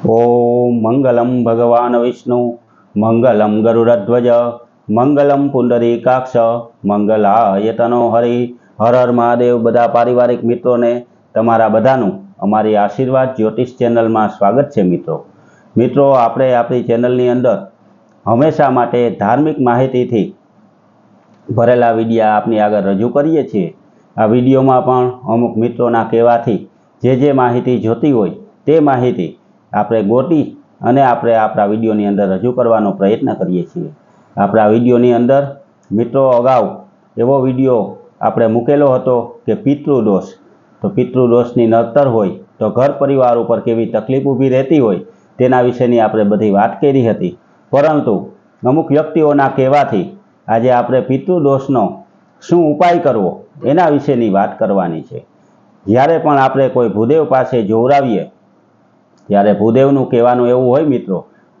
ઓમ મંગલમ ભગવાન વિષ્ણુ મંગલમ ગરુડધ્વજ મંગલમ પુંડરીકાક્ષ મંગલાય તનો હરિ હર હર મહાદેવ બધા પારિવારિક મિત્રોને તમારા બધાનું અમારી આશીર્વાદ જ્યોતિષ ચેનલમાં સ્વાગત છે મિત્રો. મિત્રો, આપણે આપણી ચેનલની અંદર હંમેશા માટે ધાર્મિક માહિતીથી ભરેલા વિડીયા આપની આગળ રજૂ કરીએ છીએ. આ વિડીયોમાં પણ અમુક મિત્રોના કહેવાથી જે જે માહિતી જોતી હોય તે માહિતી આપણે ગોતી અને આપણે આપણા વિડીયોની અંદર રજૂ કરવાનો પ્રયત્ન કરીએ છીએ. આપણા વિડીયોની અંદર મિત્રો અગાઉ એવો વીડિયો આપણે મૂકેલો હતો કે પિતૃદોષ. તો પિતૃદોષની નડતર હોય તો ઘર પરિવાર ઉપર કેવી તકલીફ ઊભી રહેતી હોય તેના વિશેની આપણે બધી વાત કરી હતી. પરંતુ અમુક વ્યક્તિઓના કહેવાથી આજે આપણે પિતૃદોષનો શું ઉપાય કરવો એના વિશેની વાત કરવાની છે. જ્યારે પણ આપણે કોઈ ભૂદેવ પાસે જોવરાવીએ ત્યારે ભૂદેવનું કહેવાનું એવું હોય મિત્રો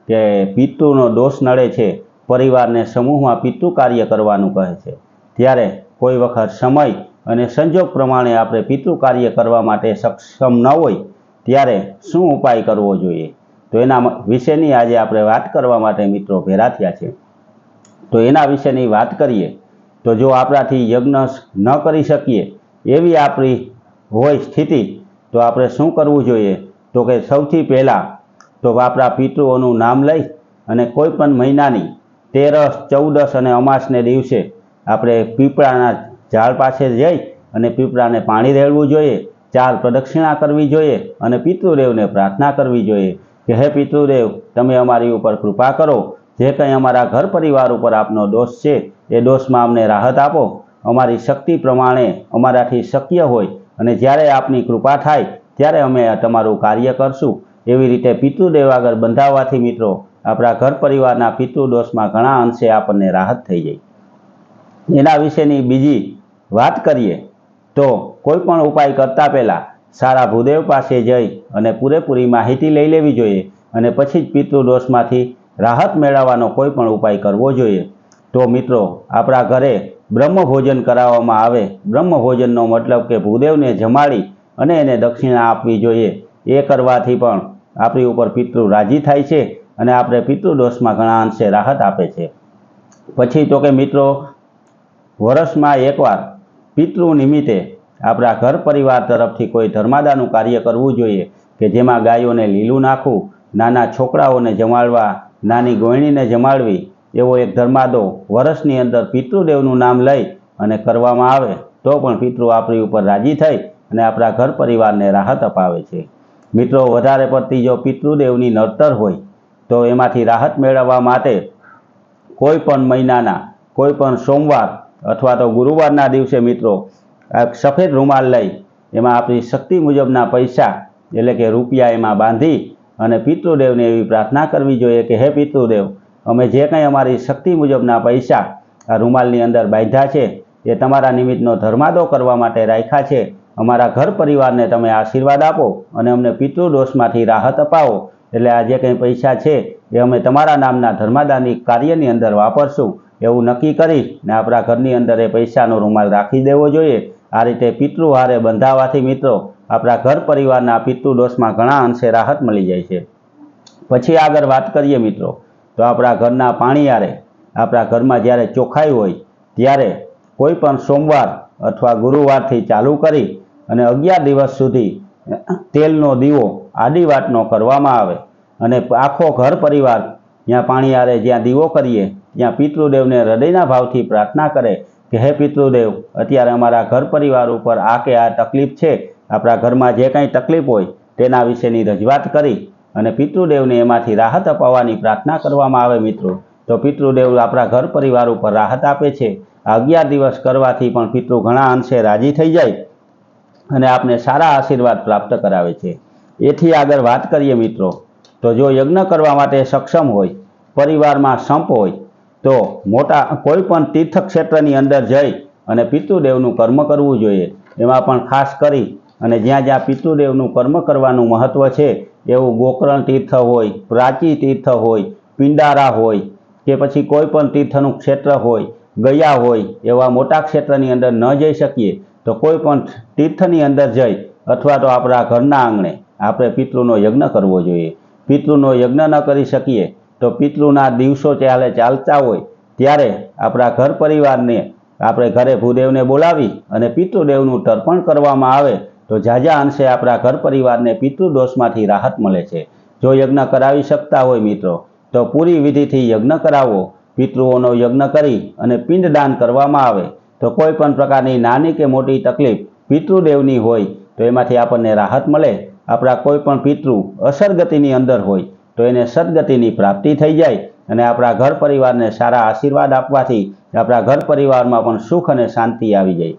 કે પિતૃનો દોષ નડે છે, પરિવારને સમૂહમાં પિતૃ કાર્ય કરવાનું કહે છે. ત્યારે કોઈ વખત સમય અને સંજોગ પ્રમાણે આપણે પિતૃ કાર્ય કરવા માટે સક્ષમ ન હોય, ત્યારે શું ઉપાય કરવો જોઈએ? તો એના વિશેની આજે આપણે વાત કરવા માટે મિત્રો ભેરા થયા છે તો એના વિશેની વાત કરીએ, તો જો આપણાથી યજ્ઞ ન કરી શકીએ એવી આપણી હોય સ્થિતિ, તો આપણે શું કરવું જોઈએ? તો કે સૌથી પહેલાં તો આપણા પિતૃઓનું નામ લઈ અને કોઈ પણ મહિનાની તેરસ, ચૌદસ અને અમાસને દિવસે આપણે પીપળાના ઝાડ પાસે જઈ અને પીપળાને પાણી રેડવું જોઈએ, ચાર પ્રદક્ષિણા કરવી જોઈએ અને પિતૃદેવને પ્રાર્થના કરવી જોઈએ કે, હે પિતૃદેવ, તમે અમારી ઉપર કૃપા કરો. જે કંઈ અમારા ઘર પરિવાર ઉપર આપનો દોષ છે, એ દોષમાં અમને રાહત આપો. અમારી શક્તિ પ્રમાણે અમારાથી શક્ય હોય અને જ્યારે આપની કૃપા થાય ત્યારે અમે તમારું કાર્ય કરશું. એવી રીતે પિતૃદેવ આગળ બંધાવવાથી મિત્રો, આપણા ઘર પરિવારના પિતૃદોષમાં ઘણા અંશે આપણને રાહત થઈ જાય. એના વિશેની બીજી વાત કરીએ, તો કોઈ પણ ઉપાય કરતાં પહેલાં સારા ભૂદેવ પાસે જઈ અને પૂરેપૂરી માહિતી લઈ લેવી જોઈએ અને પછી જ પિતૃદોષમાંથી રાહત મેળવવાનો કોઈ પણ ઉપાય કરવો જોઈએ. તો મિત્રો, આપણા ઘરે બ્રહ્મ ભોજન કરાવવામાં આવે. બ્રહ્મ ભોજનનો મતલબ કે ભૂદેવને જમાડી અને એને દક્ષિણા આપવી જોઈએ. એ કરવાથી પણ આપણી ઉપર પિતૃ રાજી થાય છે અને આપણે પિતૃદોષમાં ઘણા અંશે રાહત આપે છે. પછી તો કે મિત્રો, વર્ષમાં એકવાર પિતૃ નિમિત્તે આપણા ઘર પરિવાર તરફથી કોઈ ધર્માદાનું કાર્ય કરવું જોઈએ કે જેમાં ગાયોને લીલું નાખવું, નાના છોકરાઓને જમાડવા, નાની ગોયણીને જમાડવી, એવો એક ધર્માદો વર્ષની અંદર પિતૃદેવનું નામ લઈ અને કરવામાં આવે તો પણ પિતૃ આપણી ઉપર રાજી થઈ અને આપણા ઘર પરિવારને રાહત અપાવે છે. મિત્રો, વધારે પડતી જો પિતૃદેવની નડતર હોય, તો એમાંથી રાહત મેળવવા માટે કોઈ પણ મહિનાના, કોઈ પણ સોમવાર અથવા તો ગુરુવારના દિવસે મિત્રો સફેદ રૂમાલ લઈ એમાં આપણી શક્તિ મુજબના પૈસા, એટલે કે રૂપિયા એમાં બાંધી અને પિતૃદેવને એવી પ્રાર્થના કરવી જોઈએ કે, હે પિતૃદેવ, અમે જે કંઈ અમારી શક્તિ મુજબના પૈસા આ રૂમાલની અંદર બાંધ્યા છે, એ તમારા નિમિત્તનો ધર્માદો કરવા માટે રાખ્યા છે અમારા ઘર પરિવારને તમે આશીર્વાદ આપો અને અમને પિતૃદોષમાંથી રાહત અપાવો. એટલે આ જે કંઈ પૈસા છે, એ અમે તમારા નામના ધર્માદાની કાર્યની અંદર વાપરશું. એવું નક્કી કરી ને આપણા ઘરની અંદર એ પૈસાનો રૂમાલ રાખી દેવો જોઈએ. આ રીતે પિતૃહારે બંધાવાથી મિત્રો, આપણા ઘર પરિવારના પિતૃદોષમાં ઘણા અંશે રાહત મળી જાય છે. પછી આગળ વાત કરીએ મિત્રો. તો આપણા ઘરના પાણીયારે આપણા ઘરમાં જ્યારે ચોખાઈ હોય, ત્યારે કોઈ પણ સોમવાર અથવા ગુરુવારથી ચાલુ કરી અને અગિયાર દિવસ સુધી તેલનો દીવો આડી કરવામાં આવે અને આખો ઘર પરિવાર જ્યાં આરે જ્યાં દીવો કરીએ, ત્યાં પિતૃદેવને હૃદયના ભાવથી પ્રાર્થના કરે કે, હે પિતૃદેવ, અત્યારે અમારા ઘર પરિવાર ઉપર આ કે આ તકલીફ છે, આપણા ઘરમાં જે કંઈ તકલીફ હોય તેના વિશેની રજૂઆત કરી અને પિતૃદેવને એમાંથી રાહત અપાવવાની પ્રાર્થના કરવામાં આવે. મિત્રો, તો પિતૃદેવ આપણા ઘર પરિવાર ઉપર રાહત આપે છે. અગિયાર દિવસ કરવાથી પણ પિતૃ ઘણા અંશે રાજી થઈ જાય અને આપને સારા આશીર્વાદ પ્રાપ્ત કરાવે છે. એથી આગળ વાત કરીએ મિત્રો. તો જો યજ્ઞ કરવા માટે સક્ષમ હોય, પરિવારમાં સંપ હોય, તો મોટા કોઈ પણ તીર્થક્ષેત્રની અંદર જઈ અને પિતૃદેવનું કર્મ કરવું જોઈએ. એમાં પણ ખાસ કરી અને જ્યાં જ્યાં પિતૃદેવનું કર્મ કરવાનું મહત્ત્વ છે, એવું ગોકર્ણ તીર્થ હોય, પ્રાચી તીર્થ હોય, પિંડારા હોય કે પછી કોઈ પણ તીર્થનું ક્ષેત્ર હોય ગયા હોય એવા મોટા ક્ષેત્રની અંદર ન જઈ શકીએ, તો કોઈ પણ તીર્થની અંદર જઈ અથવા તો આપણા ઘરના આંગણે આપણે પિતૃનો યજ્ઞ કરવો જોઈએ. પિતૃનો યજ્ઞ ન કરી શકીએ, તો પિતૃના દિવસો ચાલે ચાલતા હોય, ત્યારે આપણા ઘર પરિવારને આપણે ઘરે ભૂદેવને બોલાવી અને પિતૃદેવનું તર્પણ કરવામાં આવે, તો ઝાઝા અંશે આપણા ઘર પરિવારને પિતૃદોષમાંથી રાહત મળે છે. જો યજ્ઞ કરાવી શકતા હોય મિત્રો, તો પૂરી વિધિથી યજ્ઞ કરાવો પિતૃઓનો યજ્ઞ કરી અને પિંડદાન કરવામાં આવે, તો કોઈ પણ પ્રકારની નાની કે મોટી તકલીફ પિતૃદેવની હોય, તો એમાંથી આપણને રાહત મળે. આપણા કોઈ પણ પિતૃ અસરગતિની અંદર હોય, તો એને સદગતિની પ્રાપ્તિ થઈ જાય અને આપણા ઘર પરિવારને સારા આશીર્વાદ આપવાથી આપણા ઘર પરિવારમાં પણ સુખ અને શાંતિ આવી જાય.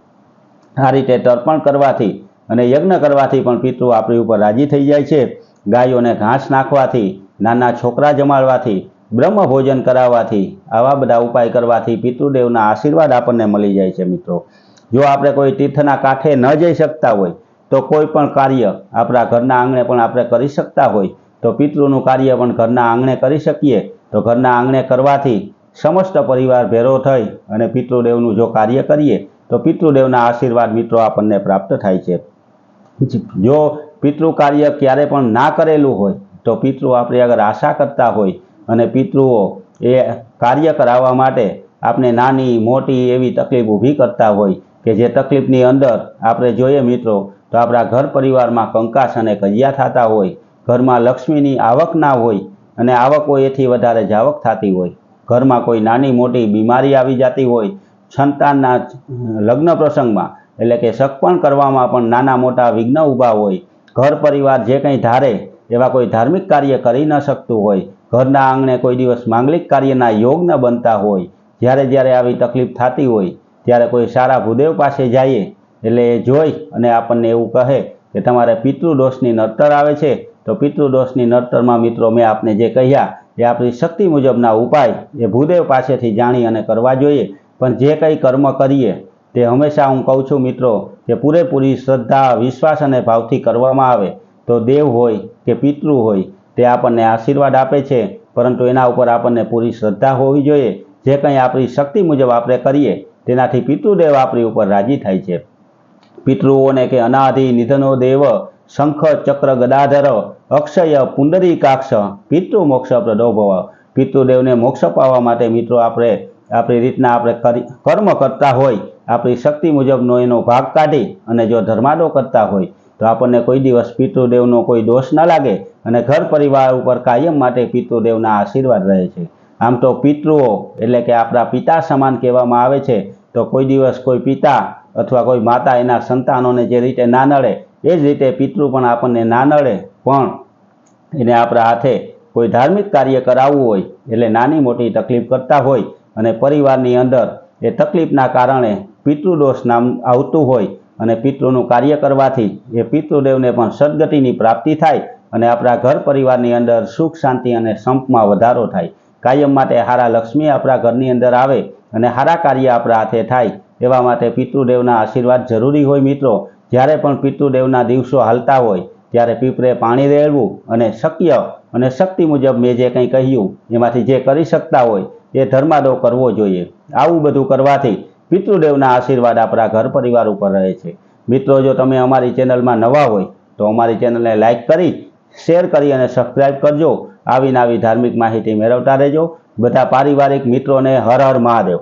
આ રીતે તર્પણ કરવાથી અને યજ્ઞ કરવાથી પણ પિતૃ આપણી ઉપર રાજી થઈ જાય છે. ગાયોને ઘાસ નાખવાથી, નાના છોકરા જમાડવાથી બ્રહ્મ ભોજન કરાવવાથી, આવા બધા ઉપાય કરવાથી પિતૃદેવના આશીર્વાદ આપણને મળી જાય છે મિત્રો. જો આપણે કોઈ તીર્થના કાંઠે ન જઈ શકતા હોય, તો કોઈ પણ કાર્ય આપણા ઘરના આંગણે પણ આપણે કરી શકતા હોય, તો પિતૃનું કાર્ય પણ ઘરના આંગણે કરી શકીએ. તો ઘરના આંગણે કરવાથી સમસ્ત પરિવાર ભેરો થઈ અને પિતૃદેવનું જો કાર્ય કરીએ, તો પિતૃદેવના આશીર્વાદ મિત્રો આપણને પ્રાપ્ત થાય છે. જો પિતૃ કાર્ય ક્યારે પણ ના કરેલું હોય, તો પિતૃ આપણી આગળ આશા કરતા હોય અને પિતૃઓ એ કાર્ય કરાવવા માટે આપણે નાની, મોટી એવી તકલીફ ઊભી કરતા હોય કે જે તકલીફની અંદર આપણે જોઈએ મિત્રો, તો આપણા ઘર પરિવારમાં કંકાસ અને કજિયા થતા હોય, ઘરમાં લક્ષ્મીની આવક ના હોય અને આવક હોય એથી વધારે જાવક થતી હોય, ઘરમાં કોઈ નાની, મોટી બીમારી આવી જતી હોય, સંતાનના લગ્ન પ્રસંગમાં, એટલે કે સગપણ કરવામાં પણ નાના, મોટા વિઘ્ન ઊભા હોય, ઘર પરિવાર જે કંઈ ધારે એવા કોઈ ધાર્મિક કાર્ય કરી ન શકતું હોય ઘરના આંગણે કોઈ દિવસ માંગલિક કાર્યના યોગ ન બનતા હોય, જ્યારે જ્યારે આવી તકલીફ થતી હોય, ત્યારે કોઈ સારા ભૂદેવ પાસે જઈએ, એટલે એ જોઈ અને આપણને એવું કહે કે તમારે પિતૃદોષની નડતર આવે છે, તો પિતૃદોષની નડતરમાં મિત્રો મેં આપને જે કહ્યા, એ આપણી શક્તિ મુજબના ઉપાય એ ભૂદેવ પાસેથી જાણી અને કરવા જોઈએ, પણ જે કંઈ કર્મ કરીએ, તે હંમેશા હું કહું છું મિત્રો કે પૂરેપૂરી શ્રદ્ધા, વિશ્વાસ અને ભાવથી કરવામાં આવે, તો દેવ હોય કે પિતૃ હોય તે આપણને આશીર્વાદ આપે છે. પરંતુ એના ઉપર આપણને પૂરી શ્રદ્ધા હોવી જોઈએ. જે કંઈ આપણી શક્તિ મુજબ આપણે કરીએ, તેનાથી પિતૃદેવ આપણી ઉપર રાજી થાય છે. પિતૃઓને કે અનાધિ નિધનો દેવ, શંખ, ચક્ર, ગદાધર, અક્ષય પુંડરીકાક્ષ પિતૃ મોક્ષ પ્રદોભવ. પિતૃદેવને મોક્ષ પાવા માટે મિત્રો આપણે, આપણી રીતના આપણે કર્મ કરતા હોય, આપણી શક્તિ મુજબનો એનો ભાગ કાઢી અને જો ધર્માદો કરતા હોય તો આપણને કોઈ દિવસ પિતૃદેવનો કોઈ દોષ ન લાગે અને ઘર પરિવાર ઉપર કાયમ માટે પિતૃદેવના આશીર્વાદ રહે છે. આમ તો પિતૃઓ, એટલે કે આપણા પિતા સમાન કહેવામાં આવે છે, તો કોઈ દિવસ કોઈ પિતા અથવા કોઈ માતા એના સંતાનોને જે રીતે ના નડે, એ જ રીતે પિતૃ પણ આપણને ના નડે. પણ એને આપણા હાથે કોઈ ધાર્મિક કાર્ય કરાવવું હોય, એટલે નાની મોટી તકલીફ કરતા હોય અને પરિવારની અંદર એ તકલીફના કારણે પિતૃદોષ નામ આવતું હોય અને પિતૃનું કાર્ય કરવાથી એ પિતૃદેવને પણ સદગતિની પ્રાપ્તિ થાય અને આપણા ઘર પરિવારની અંદર સુખ, શાંતિ અને સંપમાં વધારો થાય. કાયમ માટે હારા લક્ષ્મી આપણા ઘરની અંદર આવે અને હારા કાર્ય આપણા હાથે થાય. એવા માટે પિતૃદેવના આશીર્વાદ જરૂરી હોય મિત્રો. જ્યારે પણ પિતૃદેવના દિવસો હાલતા હોય, ત્યારે પીપરે પાણી રેળવું અને શક્ય અને શક્તિ મુજબ મેં જે કંઈ કહ્યું, એમાંથી જે કરી શકતા હોય, એ ધર્માદો કરવો જોઈએ. આવું બધું કરવાથી પિતૃદેવના આશીર્વાદ આપણા ઘર પરિવાર ઉપર રહે છે. મિત્રો, જો તમે અમારી ચેનલમાં નવા હોય, તો અમારી ચેનલને લાઇક કરી, શેર કરી અને સબસ્ક્રાઈબ કરજો. આવી નવી ધાર્મિક માહિતી મેળવતા રહેજો. બધા પારિવારિક મિત્રોને હર હર મહાદેવ.